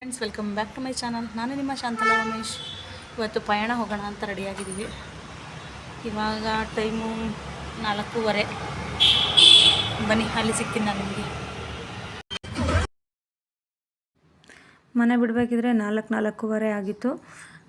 Friends welcome back to my channel ನಾನು ನಿಮ್ಮ ಶಾಂತಲಾ ರಮೇಶ್. ಇವತ್ತು ಪಯಣ ಹೋಗೋಣ ಅಂತ ರೆಡಿಯಾಗಿದ್ದೀವಿ. ಇವಾಗ ಟೈಮು ನಾಲ್ಕೂವರೆ. ಬನ್ನಿ, ಅಲ್ಲಿ ಸಿಗ್ತೀನಿ ನಾನು ನಿಮಗೆ. ಮನೆ ಬಿಡಬೇಕಿದ್ರೆ ನಾಲ್ಕು, ನಾಲ್ಕೂವರೆ ಆಗಿತ್ತು.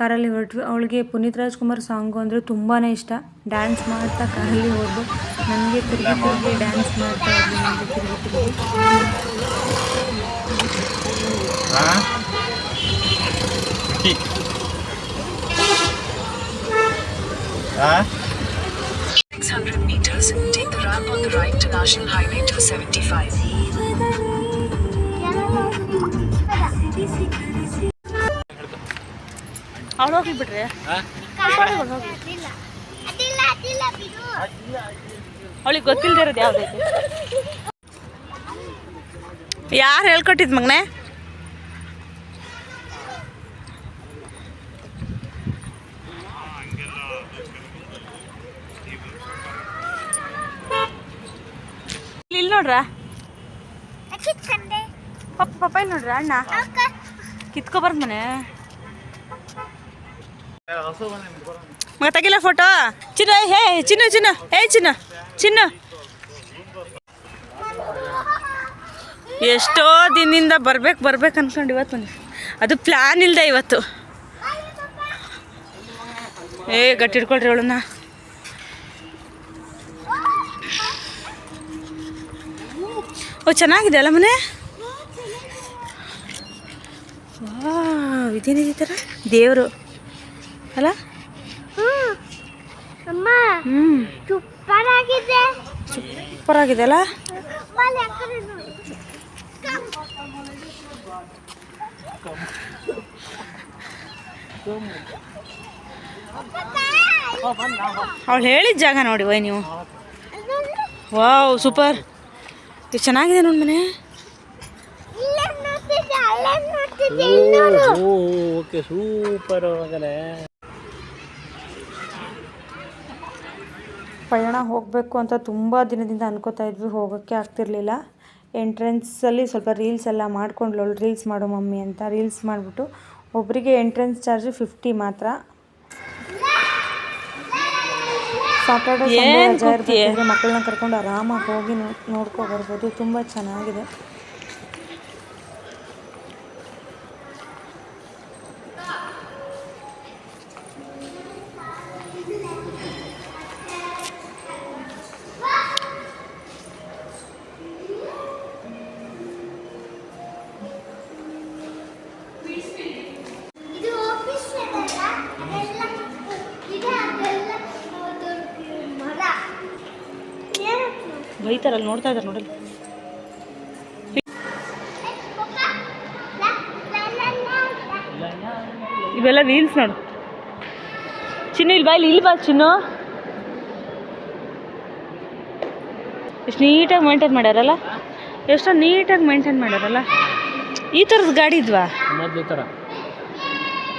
ಕಾರಲ್ಲಿ ಹೊರಟ್ವಿ. ಅವಳಿಗೆ ಪುನೀತ್ ರಾಜ್ಕುಮಾರ್ ಸಾಂಗು ಅಂದರೆ ತುಂಬಾ ಇಷ್ಟ. ಡ್ಯಾನ್ಸ್ ಮಾಡ್ತಾ ಕಾರಲ್ಲಿ ಹೋದ್ರು ನನಗೆ ತಿರುಗಿ ತಿರುಗಿ ಡ್ಯಾನ್ಸ್ ಮಾಡ್ತಾ ಇದ್ವಿ ನನಗೆ ತಿರುಗಿ ತಿರುಗಿ. Huh? 600 meters, take the ramp on the right to National Highway 275. ಅವಳು ಹೋಗಿ ಬಿಟ್ರೆ ಅವಳಿಗೆ ಗೊತ್ತಿಲ್ಲದೆ ಇರೋದು ಯಾವ್ದೈತೆ ಯಾರು ಹೇಳ್ಕೊಟ್ಟಿದ್ ಮಗನೆ ಇಲ್ಲಿ ನೋಡ್ರ? ಪಪ್ಪ ಪಪ್ಪ ಇಲ್ಲಿ ನೋಡ್ರ ಅಣ್ಣ? ಕಿತ್ಕೊಬಾರ್ದು ಮನೆ. ಮಗ ತೆಗಿಲ್ಲ ಫೋಟೋ ಚಿನ್ನ ಹೇ ಚಿನ್ನ ಚಿನ್ನ ಹೇ ಚಿನ್ನ ಚಿನ್ನ. ಎಷ್ಟೋ ದಿನದಿಂದ ಬರ್ಬೇಕು ಬರ್ಬೇಕು ಅನ್ಕೊಂಡು ಇವತ್ತು ಬಂದೆ. ಅದು ಪ್ಲ್ಯಾನ್ ಇಲ್ಲದೆ ಇವತ್ತು. ಏ ಗಟ್ಟಿಡ್ಕೊಳ್ರಿ ಅವಳನ್ನ. ಓ ಚೆನ್ನಾಗಿದೆ ಅಲ್ಲ ಮನೆ? ವಾಹ್ ಇದೇನಿದೆ ಥರ ದೇವರು. ಅಲ್ಲ? ಅಮ್ಮ. ಹ್ಞೂ ಸೂಪರ್ ಆಗಿದೆ ಅಲ್ಲ. ಅವಳು ಹೇಳಿದ ಜಾಗ ನೋಡಿ ವೈ ನೀವು. Wow super. ಎಷ್ಟು ಚೆನ್ನಾಗಿದೆ ನೋಡಿ ಮನೆ. ಓಕೆ ಸೂಪರ್ ಮಗನೇ. ಪಯಣ ಹೋಗಬೇಕು ಅಂತ ತುಂಬ ದಿನದಿಂದ ಅನ್ಕೋತಾ ಇದ್ವಿ ಹೋಗೋಕ್ಕೆ ಆಗ್ತಿರ್ಲಿಲ್ಲ. ಎಂಟ್ರೆನ್ಸಲ್ಲಿ ಸ್ವಲ್ಪ ರೀಲ್ಸ್ ಎಲ್ಲ ಮಾಡ್ಕೊಂಡ್ಲೋಳು ರೀಲ್ಸ್ ಮಾಡು ಮಮ್ಮಿ ಅಂತ. ರೀಲ್ಸ್ ಮಾಡಿಬಿಟ್ಟು ಒಬ್ಬರಿಗೆ ಎಂಟ್ರೆನ್ಸ್ ಚಾರ್ಜು ಫಿಫ್ಟಿ ಮಾತ್ರ. ಸಾಟರ್ಡೆ ಸಂಡೇ ರಜಾ ಇರ್ಬೇಕಾದ್ರೆ ಮಕ್ಕಳನ್ನ ಕರ್ಕೊಂಡು ಆರಾಮಾಗಿ ಹೋಗಿ ನೋಡ್ಕೊ ಬರ್ಬೋದು. ತುಂಬ ಚೆನ್ನಾಗಿದೆ. ಏನಕ್ಕೆ? ಬೈತಾರಲ್ಲ ನೋಡ್ತಾ ಇದ್ದಾರೆ ಲಾ. ಇವೆಲ್ಲ ರೀಲ್ಸ್ ನೋಡು. ಚಿನ್ನು ಇಲ್ಲಿ ಬಾ ಇಲ್ಲಿ ಇಲ್ಲಿ ಬಾ ಚಿನ್ನು. ಎಷ್ಟು ನೀಟಾಗಿ ಮೇಂಟೈನ್ ಮಾಡ್ಯಾರಲ್ಲ. ಎಷ್ಟೋ ನೀಟಾಗಿ ಮೇಂಟೈನ್ ಮಾಡ್ಯಾರಲ್ಲ. ಈ ಥರದ ಗಾಡಿ ಇದ್ವಾ?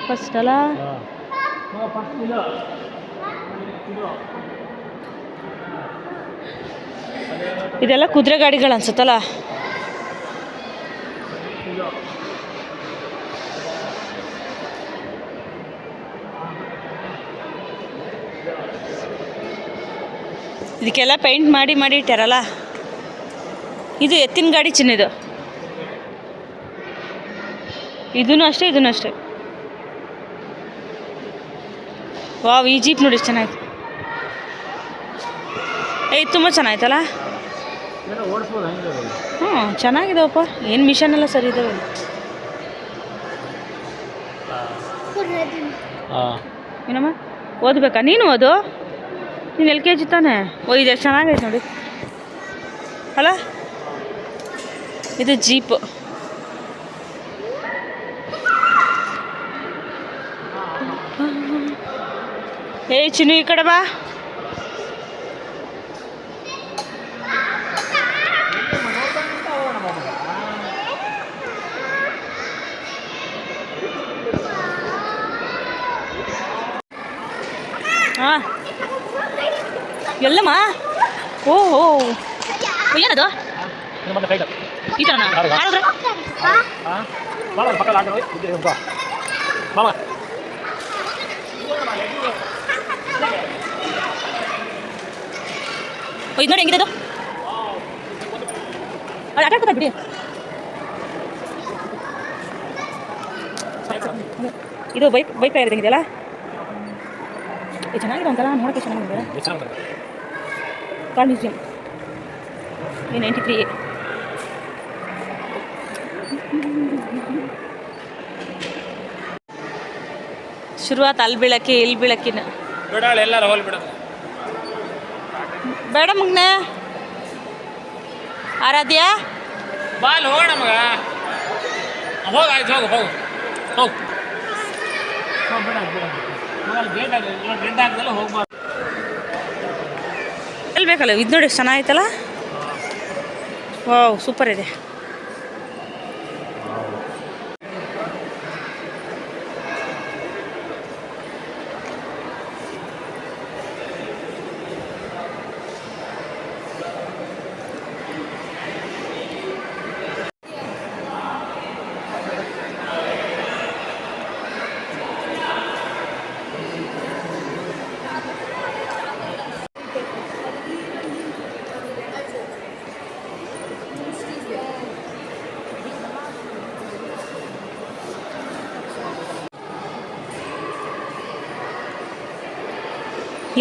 ಫಸ್ಟ್ ಅಲ್ಲ? ಇದೆಲ್ಲ ಕುದುರೆ ಗಾಡಿಗಳು ಅನ್ಸುತ್ತಲ್ಲ? ಇದಕ್ಕೆಲ್ಲ ಪೇಂಟ್ ಮಾಡಿ ಮಾಡಿ ಇಟ್ಟಾರಲ್ಲ? ಇದು ಎತ್ತಿನ ಗಾಡಿ ಚಿನ್ನದು ಇದೂ. ಅಷ್ಟೇ ಇದೂ ಅಷ್ಟೇ. ವಾವ್, ಈ ಜೀಪ್ ನೋಡಿ ಚೆನ್ನಾಗಿತ್ತು. ಏಯ್ ತುಂಬ ಚೆನ್ನಾಯ್ತಲ್ಲ ಹ್ಞೂ ಚೆನ್ನಾಗಿದಾವಪ್ಪ. ಏನು ಮಿಷನ್ ಎಲ್ಲ ಸರಿ ಇದಾವೆ? ಏನಮ್ಮ? ಓದ್ಬೇಕಾ? ನೀನು ಓದು? ನೀನು ಎಲ್ ಕೆ ಜಿ ತಾನೆ? ಓ ಇದೆ ಎಷ್ಟು ಚೆನ್ನಾಗೈತೆ ನೋಡಿ. ಅಲ್ಲ? ಇದು ಜೀಪ್. ಏ ಚಿನ್ನು ಈ ಕಡೆ ಬಾ ಹಾಂ ಎಲ್ಲಮ್ಮ? ಓ ಓ. ಏನದು ಮತ್ತೆ ಕೈಟ ಈ ಥರನಾ ಮಾಡಿದ್ರೆ ಹಾ? ಹಾಂ ಬಾಳ ಪಕ್ಕದ ಆಟ ಇದೆ ಬಾ ಬಾಮ ಇದು ನೋಡಿ ಹೆಂಗಿದೆ ಅದು? ಅಲ್ಲಿ ಆಟ ಆಡ್ಕೊತಾ ಬಿಡಿ. ಇದು ಬೈಕ್ ಬೈಕ್ ಟೈರ್ ಇದೆಯಲ್ಲ ಇದು ಚೆನ್ನಾಗಿದೆ ಒಂಥರ ನೋಡೋಕ್ಕೆ ಚೆನ್ನಾಗಿದೆ. Car museum. A ninety three ಶುರುವಾತ್ ಅಲ್ಲಿ ಬೀಳಕ್ಕೆ ಇಲ್ಲಿ ಬೀಳಕ್ಕಿನ. ಬೇಡ ಮಗ್ನ. ಆರಾಧ್ಯ? ಬಾಲ್ ಅಲ್ಲಿ ಹೋಗೋಣ ಮಗ. ಹೋಗ ಆಯ್ತು ಹೋಗು ಹೋಗು. ಹೋಗು. ಹೋಗ್ಬಾರ್ದು ಎಲ್ಲಿ ಬೇಕಲ್ಲ? ಇದು ನೋಡಿ ಚೆನ್ನಾಗಿತ್ತಲ್ಲ ಓ ಸೂಪರ್ ಇದೆ.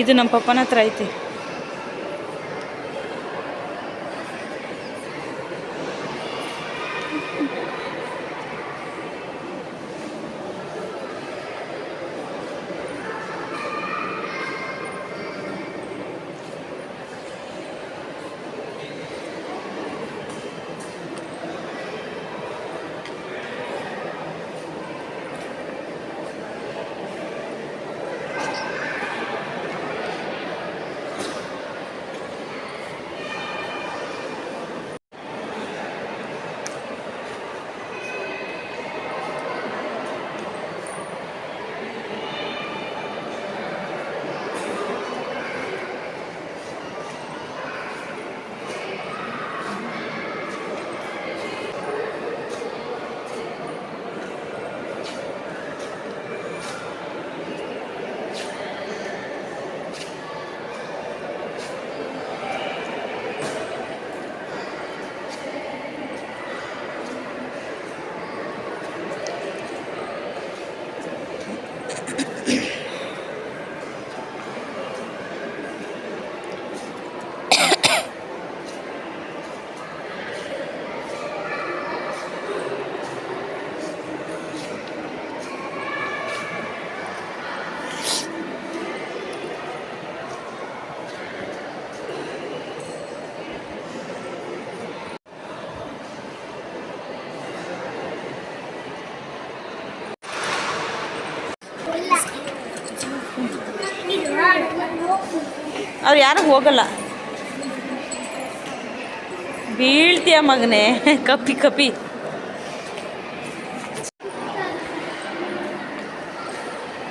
ಇದು ನಮ್ಮ ಪಪ್ಪನ ಹತ್ರ ಐತಿ. ಅವ್ರು ಯಾರು ಹೋಗಲ್ಲ. ಬೀಳ್ತೀಯ ಮಗನೇ ಕಪ್ಪಿ ಕಪ್ಪಿ.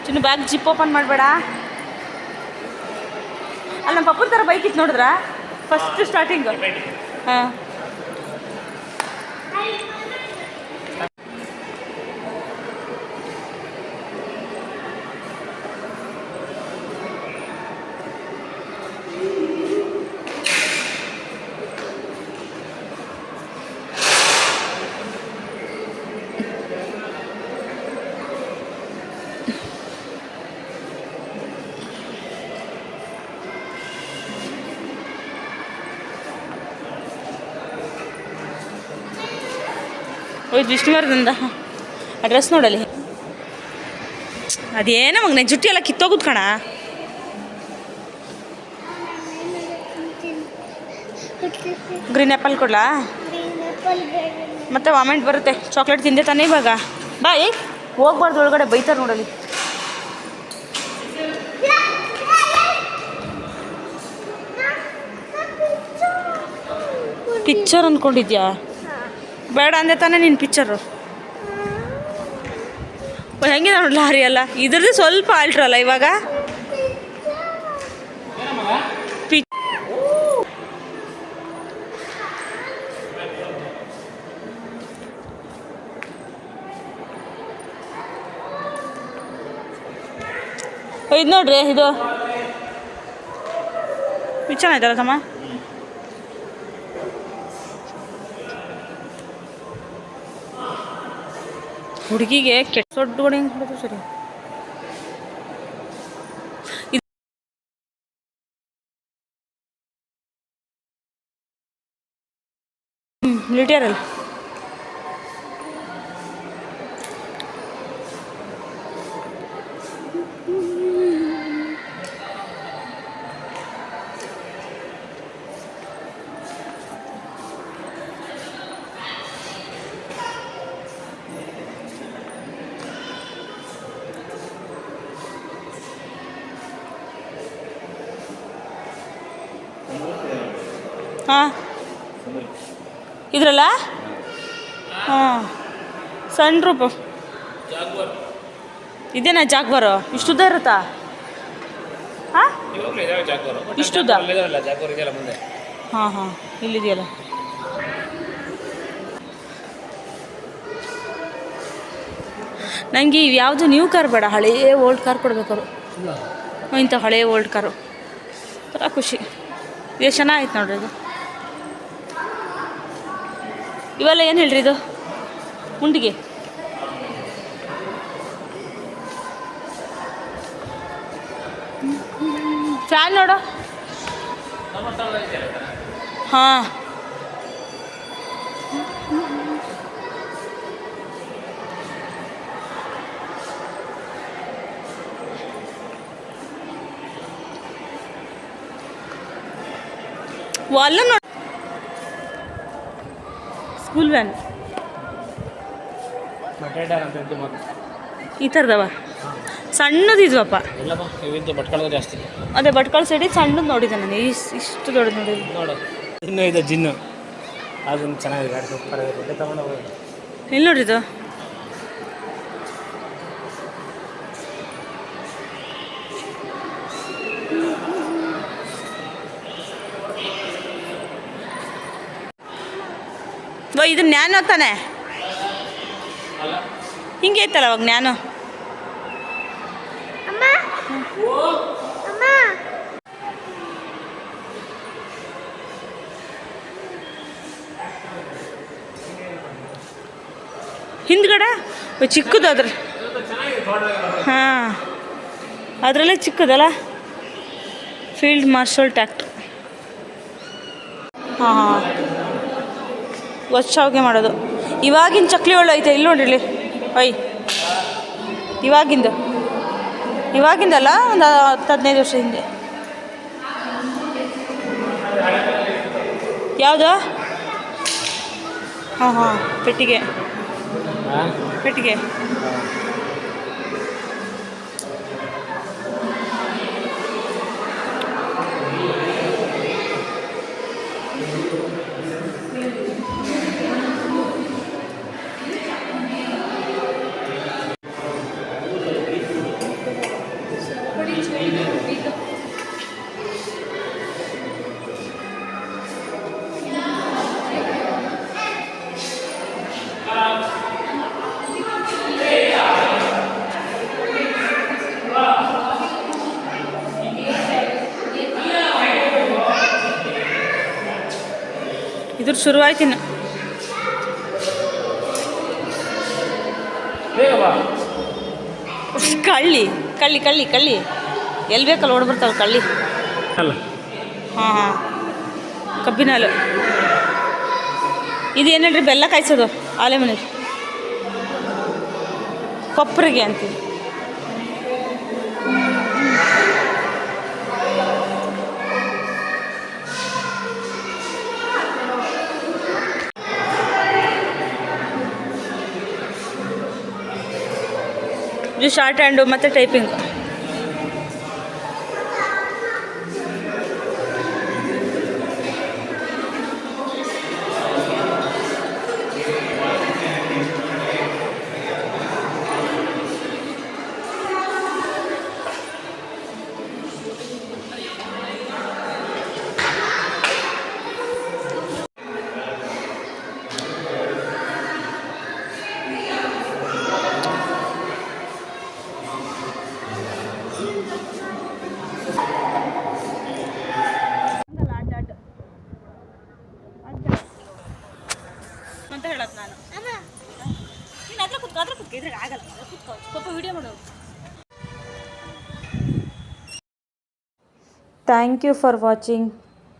ಚಿನ್ನು ಬ್ಯಾಗ್ ಜಿಪ್ ಓಪನ್ ಮಾಡಬೇಡ. ಅಲ್ಲಿ ನಮ್ಮ ಪಪ್ಪನ ಥರ ಬೈಕ್ ಇತ್ತು ನೋಡಿದ್ರ? ಫಸ್ಟ್ ಸ್ಟಾರ್ಟಿಂಗ್ ಹಾಂ. ಹೋಯ್ತು ಮರದಿಂದ ಅಡ್ರೆಸ್ ನೋಡಲಿ ಅದೇನೋ ಮಗ ಜುಟ್ಟಿ ಎಲ್ಲ ಕಿತ್ತೋಗುದು ಕಣ? ಗ್ರೀನ್ ಆ್ಯಪಲ್ ಕೊಡ್ಲಾ? ಮತ್ತೆ ವಾಮೆಂಟ್ ಬರುತ್ತೆ. ಚಾಕ್ಲೇಟ್ ತಿಂದೆ ತಾನೇ ಇವಾಗ. ಬಾ ಏ ಹೋಗ್ಬಾರ್ದು, ಒಳಗಡೆ ಬೈತಾರೆ ನೋಡಲಿ ಪಿಕ್ಚರ್ ಅಂದ್ಕೊಂಡಿದ್ಯಾ ಬೇಡ ಅಂದೆ ತಾನೇ ನಿನ್ನ ಪಿಕ್ಚರು ಹೆಂಗಿದೆ ನೋಡಿ ಲಾರಿ ಅಲ್ಲ ಇದ್ರದ್ದು ಸ್ವಲ್ಪ ಆಲ್ಟ್ರಲ್ಲ ಇವಾಗ? ಇದು ನೋಡ್ರಿ, ಇದು. ಚೆನ್ನಾಗಿದ್ದಲ್ಲ ತಮ್ಮ? ಹುಡುಗಿಗೆ ಕೆಟ್ಟ ದೊಡ್ಡ ಗೋಡೆ ಹೆಂಗೆ ಕೊಡೋದು ಸರಿ. ಇದು ಹಾಂ. ಇದ್ರಲ್ಲ? ಹಾಂ. ಸಣ್ಣ ರೂಪ. ಇದೇನಾ ಜಾಗಬಾರ ಇಷ್ಟು ಉದ್ದ ಇರುತ್ತಾ? ಹಾಂ? ಇಷ್ಟುದ್ದ? ಹಾಂ ಹಾಂ. ಇಲ್ಲಿದೆಯಲ್ಲ. ನನಗೆ ಇವು ಯಾವುದು ನ್ಯೂ ಕಾರ್ ಬೇಡ ಹಳೇ ಓಲ್ಡ್ ಕಾರ್ ಕೊಡ್ಬೇಕು ಅವರು ಇಂಥ ಹಳೇ ಓಲ್ಡ್ ಕಾರು ಥರ ಖುಷಿ. ಇದು ಚೆನ್ನಾಗಿತ್ತು ನೋಡ್ರಿ ಇದು. ಇವೆಲ್ಲ ಏನು ಹೇಳ್ರಿ ಇದು? ಮುಂಡಿಗೆ ಫ್ಯಾನ್ ನೋಡ. ಹಾಂ. ನೋಡಿ. ಸ್ಕೂಲ್ ವ್ಯಾನ್ ಈ ಥರದವ? ಸಣ್ಣದಿದ್ವಪ್ಪ ಜಾಸ್ತಿ ಅದೇ ಭಟ್ಕಳ ಸೈಡಿ ಸಣ್ಣದು ನೋಡಿದ್ದೆ ನಾನು. ಇಷ್ಟು ದೊಡ್ಡದು ನೋಡಿಲ್ಲ. ನೋಡು. ಇನ್ನೂ ಇದೆ ಜಿನ್ನು. ಅದನ್ನು ಚೆನ್ನಾಗಿದೆ ಗಾಡಿ. ಸೂಪರ್ ಆಗಿದೆ. ಎಲ್ಲಿ ನೋಡಿದ್ದು? ಇದು ನ್ಯಾನೋ ತಾನೆ? ಹಿಂಗೆ ಐತಲ್ಲ ಅವಾಗ ನ್ಯಾನೋ? ಹಿಂದ್ಗಡೆ? ಚಿಕ್ಕದು ಅದ್ರ. ಹಾಂ. ಅದರಲ್ಲೇ ಚಿಕ್ಕದಲ್ಲ? ಫೀಲ್ಡ್ ಮಾರ್ಷಲ್ ಟ್ಯಾಕ್ಟ್ರ್ ಹಾಂ ವರ್ಷಾವಿಗೆ ಮಾಡೋದು. ಇವಾಗಿನ ಚಕ್ಲಿ ಒಳ್ಳೆ ಐತೆ ಇಲ್ಲಿ ನೋಡ್ರಿ ಇಲ್ಲಿ. ಒಯ್ ಇವಾಗಿಂದು. ಇವಾಗಿಂದಲ್ಲ ಒಂದು ಹತ್ತು ಹದಿನೈದು ವರ್ಷ ಹಿಂದೆ. ಯಾವುದು? ಹಾಂ ಹಾಂ. ಪೆಟ್ಟಿಗೆ. ಪೆಟ್ಟಿಗೆ. ಇದ್ರ ಶುರುವಾಯ್ತು ಇನ್ನು ಬೇಗ ಬಾ ಕಳ್ಳಿ ಕಳ್ಳಿ ಕಳ್ಳಿ ಕಳ್ಳಿ. ಎಲ್ಲಿ ಬೇಕಲ್ಲಿ ಓಡ್ಬರ್ತಾವೆ ಕಳ್ಳಿ. ಹಾಂ ಹಾಂ. ಕಬ್ಬಿನ ಹಾಲು. ಇದು ಹೇಳ್ರಿ ಬೆಲ್ಲ ಕಾಯಿಸೋದು? ಆಲೆ ಮನೆಗೆ ಕೊಪ್ಪರಿಗೆ ಅಂತೀವಿ ಶಾರ್ಟ್ ಹ್ಯಾಂಡು ಮತ್ತು typing. Thank you for watching.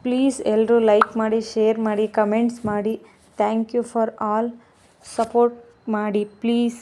Please ಎಲ್ಲರೂ ಲೈಕ್ ಮಾಡಿ, ಶೇರ್ ಮಾಡಿ, ಕಮೆಂಟ್ಸ್ ಮಾಡಿ. Thank you for all support ಮಾಡಿ, ಪ್ಲೀಸ್.